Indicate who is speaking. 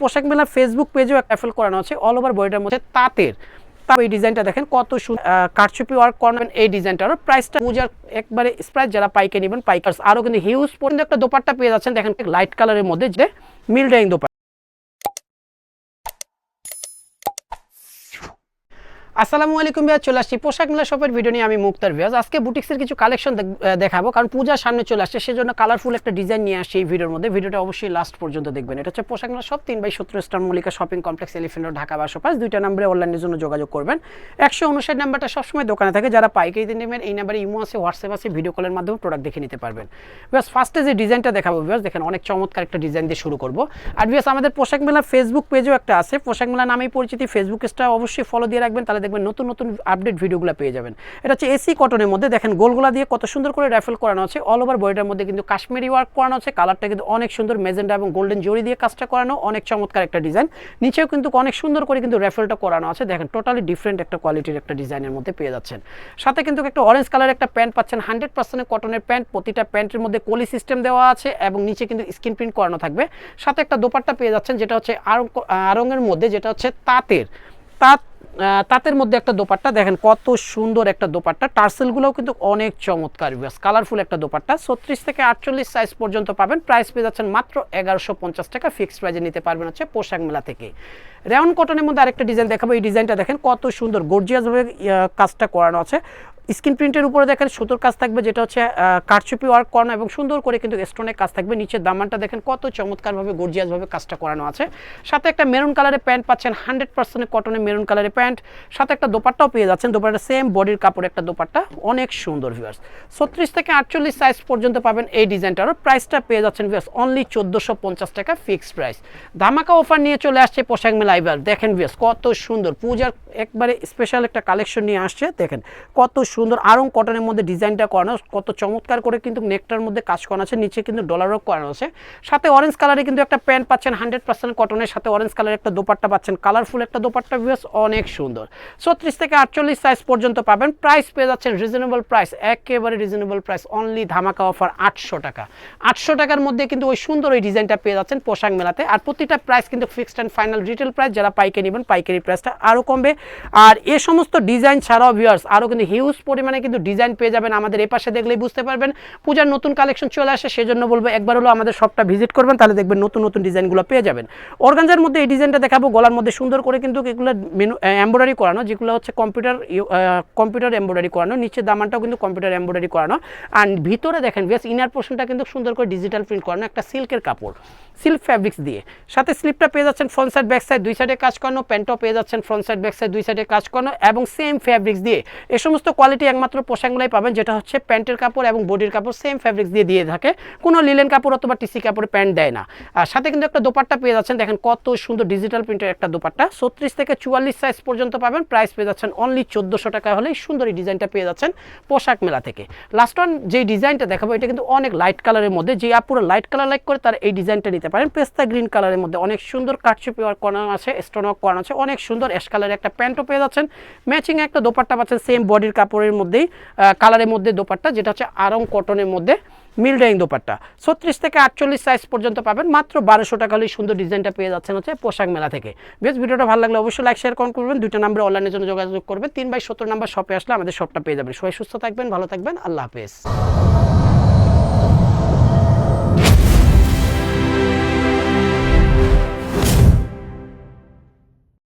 Speaker 1: পোশাক মেলা Facebook পেজেও Affle করানো আছে অল ওভার বডিটার মধ্যে তাঁতের। এই ডিজাইনটা দেখেন কত কারচুপি ওয়ার্ক করবেন এই ডিজাইনটার প্রাইসটা পূজার একবারে স্প্রাইস যারা পাইকে নেবেন পাইকার আরও কিন্তু হিউজ পর্যন্ত একটা দোপাট্টা পেয়ে যাচ্ছেন। দেখেন লাইট কালারের মধ্যে যে মিল ডাইং দোপাট্টা। আসসালামু আলাইকুম ভাইয়া, চলে আসছি পোশাক মেলা শপের ভিডিও নিয়ে। আমি মুক্তার ভিয়াজ আজকে বুটিক্সের কিছু কালেকশন দেখাবো, কারণ পূজার সামনে চলে আসছে, সেজন্য কালারফুল একটা ডিজাইন নিয়ে আসছি এই ভিডিওর মধ্যে। ভিডিওটা অবশ্যই লাস্ট পর্যন্ত দেখবেন। এটা হচ্ছে পোশাক মেলা শপ তিন বাই সত্তর star Mallika shopping complex elephant Dhaka বাসো পাঁচ দুইটা নাম্বারে অনলাইনের জন্য যোগাযোগ করবেন। একশো উনষাট নাম্বারটা সবসময় দোকানে থাকে। যারা পাইকারিতে নেবেন, এই নাম্বারে ইমো আছে, হোয়াটসঅ্যাপ আছে ভিডিও কলের মাধ্যমে প্রোডাক্ট দেখে নিতে পারবেন। বিকজ ফার্স্টে যে ডিজাইনটা দেখাবো বিকজ দেখেন অনেক চমৎকার একটা ডিজাইন দিয়ে শুরু করব। আর বিকজ আমাদের পোশাক মেলা ফেসবুক পেজও একটা আছে। পোশাক মেলা নামেই পরিচিতি। ফেসবুক পেজটা অবশ্যই ফলো দিয়ে রাখবেন, তাহলে দেখবেন নতুন নতুন আপডেট ভিডিওগুলো পেয়ে যাবেন। এটা হচ্ছে এসি কটনের মধ্যে। দেখেন গোলগুলা দিয়ে কত সুন্দর করে র্যাফেল করানো আছে। অল ওভার বডিটার মধ্যে কিন্তু কাশ্মীরি ওয়ার্ক করানো আছে। কালারটা কিন্তু অনেক সুন্দর মেজেন্ডা এবং গোল্ডেন জরি দিয়ে কাজটা করানো। অনেক চমৎকার একটা ডিজাইন নিচেও কিন্তু অনেক সুন্দর করে কিন্তু র্যাফেলটা করানো আছে। দেখেন টোটালি ডিফারেন্ট একটা কোয়ালিটির একটা ডিজাইনের মধ্যে পেয়ে যাচ্ছেন। সাথে কিন্তু একটা অরেঞ্জ কালারের একটা প্যান্ট পাচ্ছেন। হান্ড্রেড পার্সেন্ট কটনের প্যান্ট প্রতিটা প্যান্টের মধ্যে কলি সিস্টেম দেওয়া আছে এবং নিচে কিন্তু স্ক্রিন প্রিন্ট করানো থাকবে। সাথে একটা দোপাট্টা পেয়ে যাচ্ছেন, যেটা হচ্ছে আরং আরঙের মধ্যে, যেটা হচ্ছে তাঁতের। তাঁত তাঁতের মধ্যে একটা দোপাট্টা, দেখেন কত সুন্দর একটা দোপাট্টা। টার্সেলগুলোও কিন্তু অনেক চমৎকার বেশ কালারফুল একটা দোপাট্টা। ছত্রিশ থেকে আটচল্লিশ সাইজ পর্যন্ত পাবেন। প্রাইস পেয়ে যাচ্ছেন মাত্র এগারোশো পঞ্চাশ টাকা। ফিক্সড প্রাইজে নিতে পারবেন হচ্ছে পোশাক মেলা থেকে। রেওন কটনের মধ্যে আরেকটা ডিজাইন দেখাবো। এই ডিজাইনটা দেখেন কত সুন্দর গর্জিয়াসভাবে কাজটা করানো আছে। স্ক্রিন প্রিন্টের উপরে দেখেন সুতোর কাজ থাকবে, যেটা হচ্ছে কারচুপি ওয়ার্ক করানো এবং সুন্দর করে কিন্তু স্টোনের কাজ থাকবে। নিচের দামানটা দেখেন কত চমৎকারভাবে গর্জিয়াসভাবে কাজটা করানো আছে। সাথে একটা মেরুন কালারের প্যান্ট পাচ্ছেন হান্ড্রেড পার্সেন্ট কটনের মেরুন কালারের প্যান্ট সাথে একটা দোপাট্টাও পেয়ে যাচ্ছেন দোপাট্টা সেম বডির কাপড় একটা দোপাট্টা। অনেক সুন্দর ভিউয়ার্স ছত্রিশ থেকে আটচল্লিশ সাইজ পর্যন্ত পাবেন এই ডিজাইনটারও। প্রাইসটা পেয়ে যাচ্ছেন ভিউয়ার্স অনলি চোদ্দোশো পঞ্চাশ টাকা ফিক্সড প্রাইস ধামাকা অফার নিয়ে চলে আসছে পোশাক মেলা এবার দেখেন ভিউয়ার্স কত সুন্দর। পূজার একবারে স্পেশাল একটা কালেকশন নিয়ে আসছে, দেখেন কত সুন্দর আরং কটনের মধ্যে ডিজাইনটা করানো, কত চমৎকার করে কিন্তু নেকটার মধ্যে কাজ করানো আছে, নিচে কিন্তু ডলারও করানো আছে। সাথে অরেঞ্জ কালারে কিন্তু একটা প্যান্ট পাচ্ছেন হান্ড্রেড পার্সেন্ট কটনের সাথে অরেঞ্জ কালারের একটা দোপাট্টা পাচ্ছেন। কালারফুল একটা দোপাট্টা ভিউয়ার্স অনেক সুন্দর। ছত্রিশ থেকে আটচল্লিশ সাইজ পর্যন্ত পাবেন। প্রাইস পেয়ে যাচ্ছেন রিজনেবল প্রাইস একেবারে রিজনেবল প্রাইস অনলি ধামাকা অফার আটশো টাকা। আটশো টাকার মধ্যে কিন্তু ওই সুন্দর ওই ডিজাইনটা পেয়ে যাচ্ছেন পোশাক মেলাতে। আর প্রতিটা প্রাইস কিন্তু fixed and final retail price যারা পাইকারি নেবেন, পাইকারি প্রাইসটা আরও কমবে। আর এ সমস্ত ডিজাইন ছাড়াও ভিউয়ার্স আরও কিন্তু হিউজ পরিমাণে কিন্তু ডিজাইন পেয়ে যাবেন। আমাদের এ পাশে দেখলেই বুঝতে পারবেন। পূজার নতুন কালেকশন চলে আসে, সেজন্য বলব একবার হলো আমাদের শপটা ভিজিট করবেন, তাহলে দেখবেন নতুন নতুন ডিজাইনগুলো পেয়ে যাবেন। অর্গানজার মধ্যে এই ডিজাইনটা দেখাবো, গলার মধ্যে সুন্দর করে কিন্তু এগুলো মেনু এমব্রয়ডারি করানো, যেগুলো হচ্ছে কম্পিউটার কম্পিউটার এমব্রয়ডারি করানো, নিচের দামানটাও কিন্তু কম্পিউটার এমব্রয়ডারি করানো। আর ভিতরে দেখেন বেশ ইনার পোর্শনটা কিন্তু সুন্দর করে ডিজিটাল প্রিন্ট করানো, একটা সিল্কের কাপড় সিল্ক ফ্যাব্রিক্স দিয়ে। সাথে স্লিপটা পেয়ে যাচ্ছেন ফ্রন্ট সাইড ব্যাক সাইড দুই সাইডে কাজ করানো প্যান্টও পেয়ে যাচ্ছেন ফ্রন্ট সাইড ব্যাক সাইড দুই সাইডে কাজ করানো, এবং সেম ফ্যাব্রিক্স দিয়ে। এ সমস্ত কোয়ালিটি একমাত্র পোশাকগুলাই পাবেন, যেটা হচ্ছে প্যান্টের কাপড় এবং বডির কাপড় সেম ফ্যাব্রিক্স দিয়ে দিয়ে থাকে। কোনো লিলেন কাপড় অথবা টিসি কাপড়ে প্যান্ট দেয় না। আর সাথে কিন্তু একটা দোপাট্টা পেয়ে যাচ্ছেন, দেখেন কত সুন্দর ডিজিটাল প্রিন্টের একটা দোপাট্টা। ছত্রিশ থেকে চুয়াল্লিশ সাইজ পর্যন্ত পাবেন প্রাইস পেয়ে যাচ্ছেন অনলি চোদ্দোশো টাকা হলেই সুন্দর এই ডিজাইনটা পেয়ে যাচ্ছেন পোশাক মেলা থেকে। লাস্ট ওয়ান যে ডিজাইনটা দেখাবো, এটা কিন্তু অনেক লাইট কালারের মধ্যে, যে আপুরো লাইট কালার লাইক করে তার এই ডিজাইনটা নিতে পারেন। পেস্তা গ্রিন কালারের মধ্যে অনেক সুন্দর ওয়ার্ক করানো আছে স্টোন ওয়ার্ক করানো আছে, অনেক সুন্দর অ্যাশ কালারের একটা প্যান্টও পেয়ে যাচ্ছেন। ম্যাচিং একটা দোপাট্টা পাচ্ছেন সেম বডির কাপড়ের মধ্যেই কালারের মধ্যে দোপাট্টা, যেটা হচ্ছে আরং কটনের মধ্যে মিল ডাইং দোপাট্টা। ছত্রিশ থেকে আটচল্লিশ সাইজ পর্যন্ত পাবেন, মাত্র বারোশো টাকা হলেই সুন্দর ডিজাইনটা পেয়ে যাচ্ছেন হচ্ছে পোশাক মেলা থেকে। বেশ, ভিডিওটা ভালো লাগলে অবশ্যই লাইক শেয়ার কমেন্ট করবেন। দুইটা নাম্বার অনলাইনের জন্য যোগাযোগ করবেন। তিন বাই সত্তর নাম্বার শপে আসলে আমাদের শপটা পেয়ে যাবেন। সবাই সুস্থ থাকবেন, ভালো থাকবেন। আল্লাহ হাফেজ।